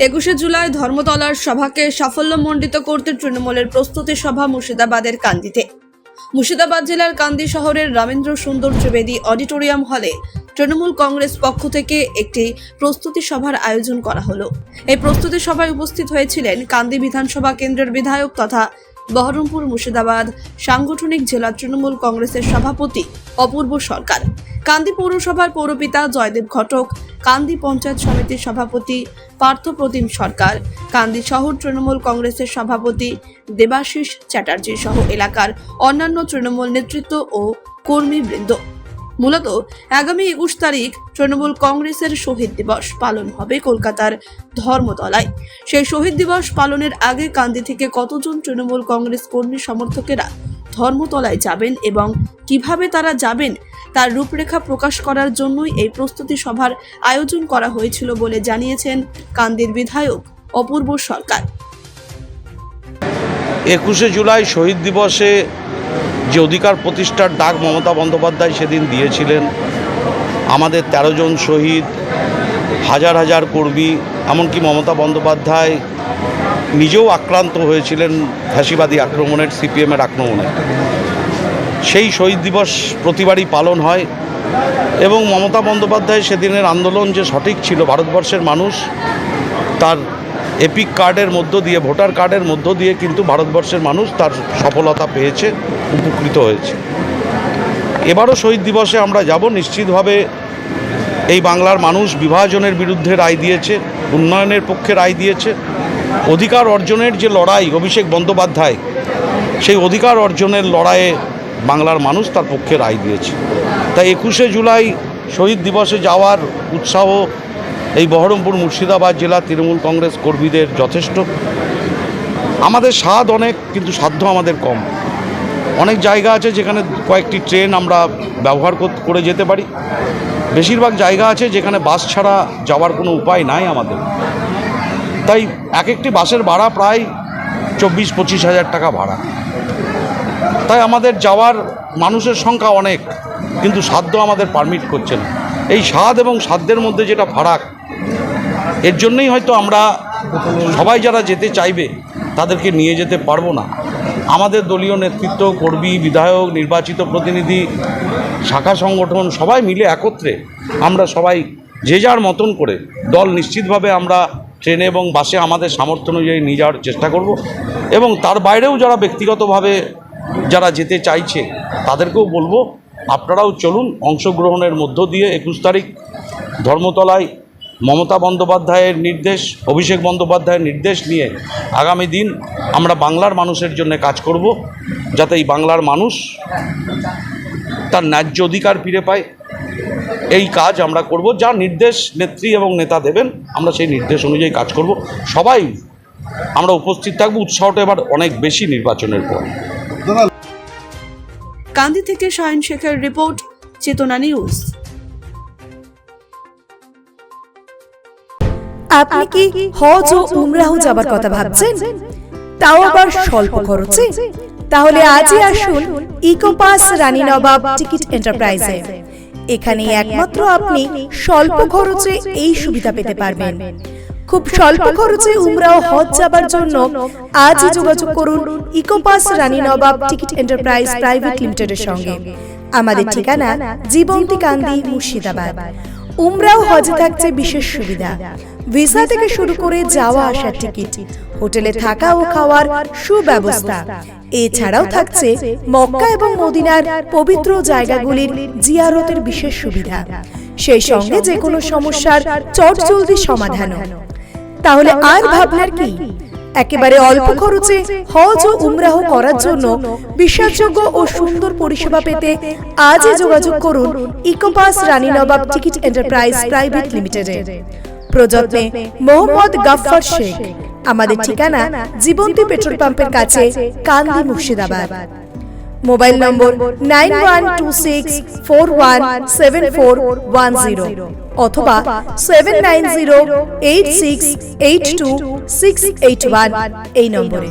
একুশে জুলাই ধর্মতলার সভাকে সাফল্যমণ্ডিত করতে তৃণমূলের প্রস্তুতি সভা মুর্শিদাবাদের কান্দিতে। মুর্শিদাবাদ জেলার কান্দি শহরের রামেন্দ্র সুন্দর ত্রিবেদী অডিটোরিয়াম হলে তৃণমূল কংগ্রেস পক্ষ থেকে একটি প্রস্তুতি সভার আয়োজন করা হলো। এই প্রস্তুতি সভায় উপস্থিত হয়েছিলেন কান্দি বিধানসভা কেন্দ্রের বিধায়ক তথা বহরমপুর, মুর্শিদাবাদ, সাংগঠনিক জেলা তৃণমূল কংগ্রেসের সভাপতি, অপূর্ব সরকার। কান্দি পৌরসভার পৌরপিতা জয়দেব ঘটক, কান্দি পঞ্চায়েত সমিতির সভাপতি পার্থপ্রতিম সরকার, কান্দি শহর তৃণমূল কংগ্রেসের সভাপতি দেবাশিস চ্যাটার্জি সহ এলাকার অন্যান্য তৃণমূল নেতৃত্ব ও কর্মীবৃন্দ। মূলত আগামী একুশ তারিখ তৃণমূল কংগ্রেসের শহীদ দিবস পালন হবে কলকাতার ধর্মতলায়। সেই শহীদ দিবস পালনের আগে কান্দি থেকে কতজন তৃণমূল কংগ্রেস কর্মী সমর্থকেরা ধর্মতলায় যাবেন এবং কীভাবে তারা যাবেন তার রূপরেখা প্রকাশ করার জন্যই এই প্রস্তুতি সভার আয়োজন করা হয়েছিল বলে জানিয়েছেন কান্দির বিধায়ক অপূর্ব সরকার। একুশে জুলাই শহীদ দিবসে যে অধিকার প্রতিষ্ঠার ডাক মমতা বন্দ্যোপাধ্যায় সেদিন দিয়েছিলেন। আমাদের ১৩ জন শহীদ, হাজার হাজার কর্মী, এমনকি মমতা বন্দ্যোপাধ্যায় নিজেও আক্রান্ত হয়েছিলেন ফ্যাসিবাদী আক্রমণের, সিপিএমের আক্রমণে। সেই শহীদ দিবস প্রতিবারই পালন হয় এবং মমতা বন্দ্যোপাধ্যায় সেদিনের আন্দোলন যে সঠিক ছিল, ভারতবর্ষের মানুষ, তার এপিক কার্ডের মধ্য দিয়ে, ভোটার কার্ডের মধ্য দিয়ে কিন্তু ভারতবর্ষের মানুষ তার সফলতা পেয়েছে, উপকৃত হয়েছে। এবারও শহীদ দিবসে আমরা যাব, নিশ্চিতভাবে এই বাংলার মানুষ বিভাজনের বিরুদ্ধে রায় দিয়েছে, উন্নয়নের পক্ষে রায় দিয়েছে। অধিকার অর্জনের যে লড়াই, অভিষেক বন্দ্যোপাধ্যায়, সেই অধিকার অর্জনের লড়াইয়ে বাংলার মানুষ তার পক্ষে রায় দিয়েছে। তাই একুশে জুলাই শহীদ দিবসে যাওয়ার উৎসাহ এই বহরমপুর মুর্শিদাবাদ জেলা তৃণমূল কংগ্রেস কর্মীদের যথেষ্ট। আমাদের স্বাদ অনেক, কিন্তু সাধ্য আমাদের কম। অনেক জায়গা আছে যেখানে কয়েকটি ট্রেন আমরা ব্যবহার করে যেতে পারি। বেশিরভাগ জায়গা আছে যেখানে বাস ছাড়া যাওয়ার কোনো উপায় নাই আমাদের। তাই এক একটি বাসের ভাড়া প্রায় চব্বিশ পঁচিশ হাজার টাকা ভাড়া। তাই আমাদের যাওয়ার মানুষের সংখ্যা অনেক, কিন্তু সাধ্য আমাদের পারমিট করছে না। এই স্বাদ এবং সাধ্যের মধ্যে যেটা ফারাক এর জন্যই হয়তো আমরা সবাই যারা যেতে চাইবে তাদেরকে নিয়ে যেতে পারব না। আমাদের দলীয় নেতৃত্ব, কর্মী, বিধায়ক, নির্বাচিত প্রতিনিধি, শাখা সংগঠন সবাই মিলে একত্রে আমরা সবাই যে যার মতন করে দল নিশ্চিতভাবে আমরা ট্রেনে এবং বাসে আমাদের সামর্থ্য অনুযায়ী নিয়ে যাওয়ার চেষ্টা করব এবং তার বাইরেও যারা ব্যক্তিগতভাবে যারা যেতে চাইছে তাদেরকেও বলব, আপনারাও চলুন, অংশগ্রহণের মধ্য দিয়ে একুশ তারিখ ধর্মতলায় মমতা বন্দ্যোপাধ্যায়ের নির্দেশ, অভিষেক বন্দ্যোপাধ্যায়ের নির্দেশ নিয়ে আগামী দিন আমরা বাংলার মানুষের জন্য কাজ করব, যাতে এই বাংলার মানুষ তার ন্যায্য অধিকার ফিরে পায়। এই কাজ আমরা করব, যা নির্দেশ নেত্রী এবং নেতা দেবেন, আমরা সেই নির্দেশ অনুযায়ী কাজ করব। সবাই আমরা উপস্থিত থাকব, উৎসাহটা এবার অনেক বেশি নির্বাচনের পর। কান্দি থেকে শাহিন শেখের রিপোর্ট, চেতনা নিউজ। আপনি কি হজ ও উমরাহ যাবার কথা ভাবছেন? তাও আবার স্বল্প খরচে? তাহলে আজই আসুন ইকোপাস রানী নবাব টিকিট এন্টারপ্রাইজে এখানে একমাত্র আপনি স্বল্প খরচে এই সুবিধা পেতে পারবেন। খুব স্বল্প খরচে উমরাও হজ যাবার জন্য আজই যোগাযোগ করুন Ecopass Rani Nawab ticket enterprise private লিমিটেডের সঙ্গে। আমাদের ঠিকানা জীবন্তী কান্দি মুর্শিদাবাদ। উমরাও হজে থাকছে বিশেষ সুবিধা। ভিসা থেকে শুরু করে যাওয়া আসার টিকিট, হোটেলে থাকা ও খাওয়ার সুব্যবস্থা। এছাড়াও থাকছে মক্কা এবং মদিনার পবিত্র জায়গাগুলির জিয়ারতের বিশেষ সুবিধা। সেই সঙ্গে যে কোনো সমস্যার চটজলদি সমাধানও। তাহলে আর ভাবনার কি? একেবারে অল্প খরচে হজ ও উমরাহ করার জন্য বিশ্বাসযোগ্য ও সুন্দর পরিষেবা পেতে আজই যোগাযোগ করুন Ecopass Rani Nawab ticket enterprise private লিমিটেডে। প্রযত্নে মোহাম্মদ গাফফার শেখ। আমাদের ঠিকানা জীবন্তী পেট্রোল পাম্পের কাছে Kandi Murshidabad. Mobile number nine one two six four one seven four one zero অথবা seven nine zero eight six eight two six eight one এই নম্বরে।